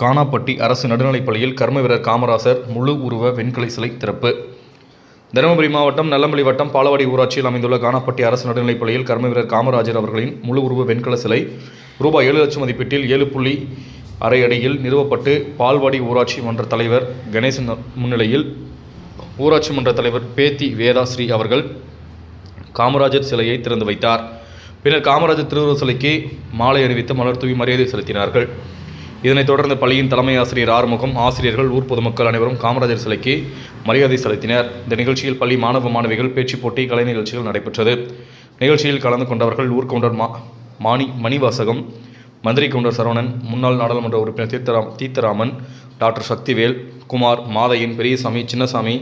கானாப்பட்டி அரசு நடுநிலைப்பள்ளியில் கர்ம வீரர் காமராசர் முழு உருவ வெண்கலை சிலை திறப்பு. தருமபுரி மாவட்டம் நல்லம்பள்ளி வட்டம் பாலவாடி ஊராட்சியில் அமைந்துள்ள கானாப்பட்டி அரசு நடுநிலைப்பள்ளியில் கர்ம வீரர் காமராஜர் அவர்களின் முழு உருவ வெண்கல சிலை ரூபாய் ஏழு லட்சம் மதிப்பீட்டில் ஏழு புள்ளி அரை அடியில் நிறுவப்பட்டு பால்வாடி ஊராட்சி மன்ற தலைவர் கணேசன் முன்னிலையில் ஊராட்சி மன்ற தலைவர் பேத்தி வேதாஸ்ரீ அவர்கள் காமராஜர் சிலையை திறந்து வைத்தார். பின்னர் காமராஜர் திருவுருவ சிலைக்கு மாலை அணிவித்து மலர் தூவி மரியாதை செலுத்தினார்கள். இதனைத் தொடர்ந்து பள்ளியின் தலைமை ஆசிரியர் ஆறுமுகம் ஆசிரியர்கள் ஊர் பொதுமக்கள் அனைவரும் காமராஜர் சிலைக்கு மரியாதை செலுத்தினர். இந்த நிகழ்ச்சியில் பள்ளி மாணவ மாணவிகள் பேச்சுப் போட்டி கலை நிகழ்ச்சிகள் நடைபெற்றது. நிகழ்ச்சியில் கலந்து கொண்டவர்கள் ஊர்கவுண்டர் மா மாணி மணிவாசகம் மந்திரி கவுண்டர் சரவணன் முன்னாள் நாடாளுமன்ற உறுப்பினர் தீர்த்தராம் தீர்த்தராமன் டாக்டர் சக்திவேல் குமார் மாதையன் பெரியசாமி சின்னசாமி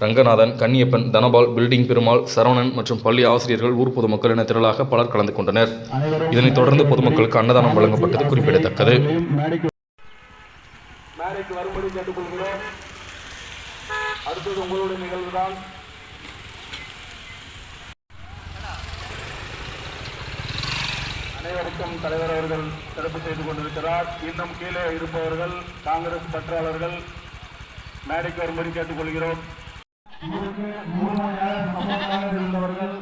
ரங்கநாதன் கன்னியப்பன் தனபால் பில்டிங் பெருமாள் சரவணன் மற்றும் பள்ளி ஆசிரியர்கள் ஊர் பொதுமக்கள் என திரளாக பலர் கலந்து கொண்டனர். இதனைத் தொடர்ந்து பொதுமக்களுக்கு அன்னதானம் வழங்கப்பட்டது குறிப்பிடத்தக்கது. அடுத்தது உங்களுடைய நிகழ்வுதான். அனைவருக்கும் தலைவர் அவர்கள் சிறப்பு செய்து கொண்டிருக்கிறார். இன்னும் கீழே இருப்பவர்கள் காங்கிரஸ் பற்றாளர்கள் மேடைக்கு வரும்படி கேட்டுக்கொள்கிறோம். இருந்தவர்கள்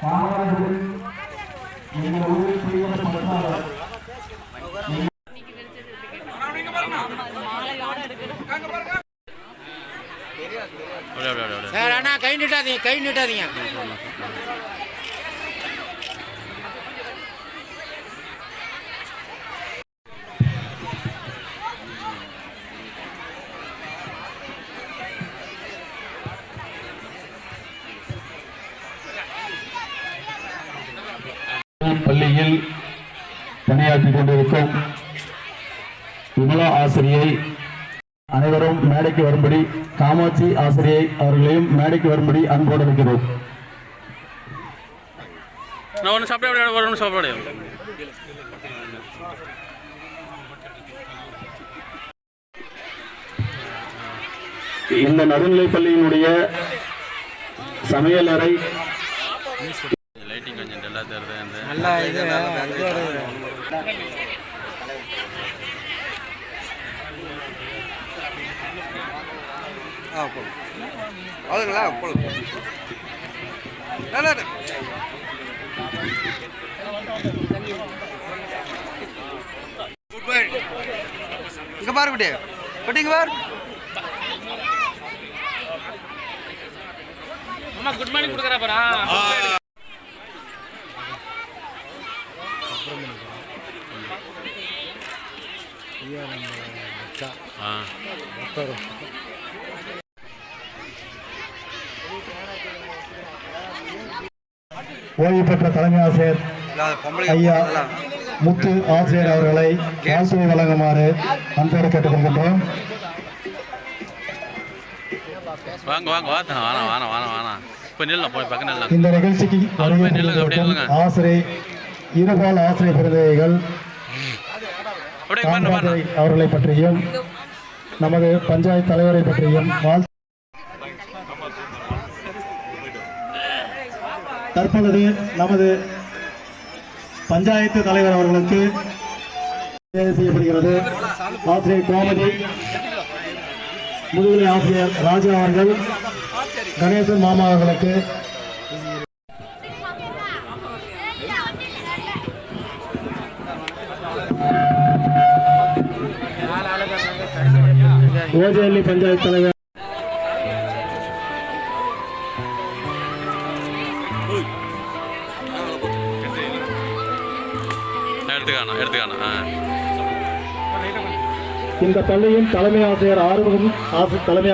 காமராஜரின் கை நீட்டாதீங்க கை நீட்டாதீங்க. பள்ளியில் பணியாற்றிக் கொண்டிருக்கும் விமலா ஆசிரியை அனைவரும் மேடைக்கு வரும்படி காமாட்சி ஆசிரியை அவர்களையும் மேடைக்கு வரும்படி அன்போடு சாப்பிட இந்த நடுநிலைப் பள்ளியினுடைய சமையலறை லைட்டிங் கொஞ்சம் டல்லாக தருது அந்த நல்லா இது இது ஒரு ஆ போதும் அவ்வளோங்களா போதும் இங்க பாரு குட்டி. குட்டி இங்க பாரு. அம்மா குட் மார்னிங் கொடுக்குறா பாரா ஆ. ஓய்வு பெற்ற தலைமை ஆசிரியர் ஐயா முத்து ஆசிரியர் அவர்களை வாழ்த்துறை வழங்குமாறு அன்போடு கேட்டுக்கொள்கின்றோம். இந்த நிகழ்ச்சிக்கு. ஆசிரியை இருபால் ஆசிரியர் பிரதிநிதிகள் அவர்களை பற்றியும் நமது பஞ்சாயத்து தலைவரை பற்றியும் வாழ்த்து தற்பொழுது நமது பஞ்சாயத்து தலைவர் அவர்களுக்கு செய்யப்படுகிறது. ஆசிரியர் கோமதி முதுகலை ஆசிரியர் ராஜா அவர்கள் கணேசன் மாமா அவர்களுக்கு. ஓஜேலி பஞ்சாயத்து தலைவர் எடுத்துக்கானா? இந்த பள்ளியின் தலைமை ஆசிரியர் ஆறுமுகம் ஆசி தலைமை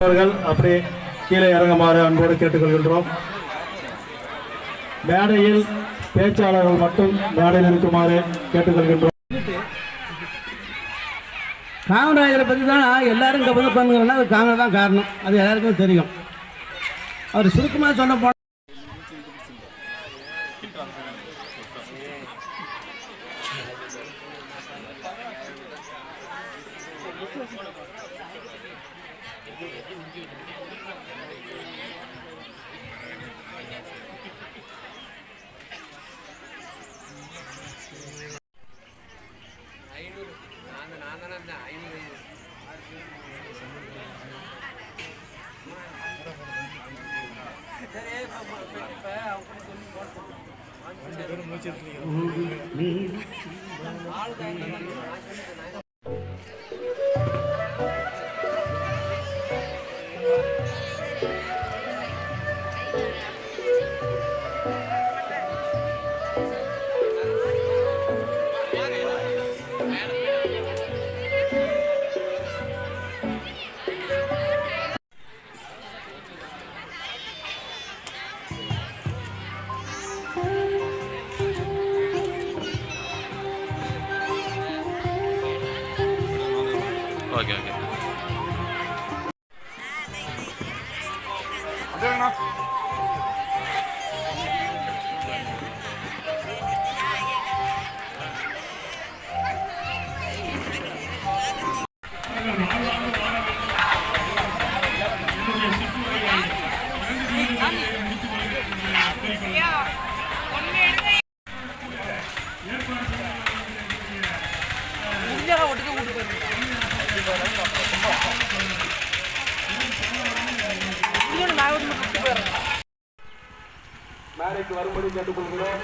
அவர்கள் அப்படியே கீழே இறங்குமாறு அன்போடு கேட்டுக்கொள்கின்றோம். மேடையில் பேச்சாளர்கள் மட்டும் மேடையில் இருக்குமாறு கேட்டுக்கொள்கின்றோம். காமராஜரை பற்றி தான் எல்லாரும் வந்து பண்ணுங்கன்னா அது காங்கிரஸ் தான் காரணம். அது எல்லாருக்கும் தெரியும். அவர் சுருக்கமாக சொன்ன போ Thank you. ಯೋಚಿಸ್ತೀನಿ I'm doing enough. மேடைக்கு வரும்படி கேட்டுக்கொள்கிறோம்.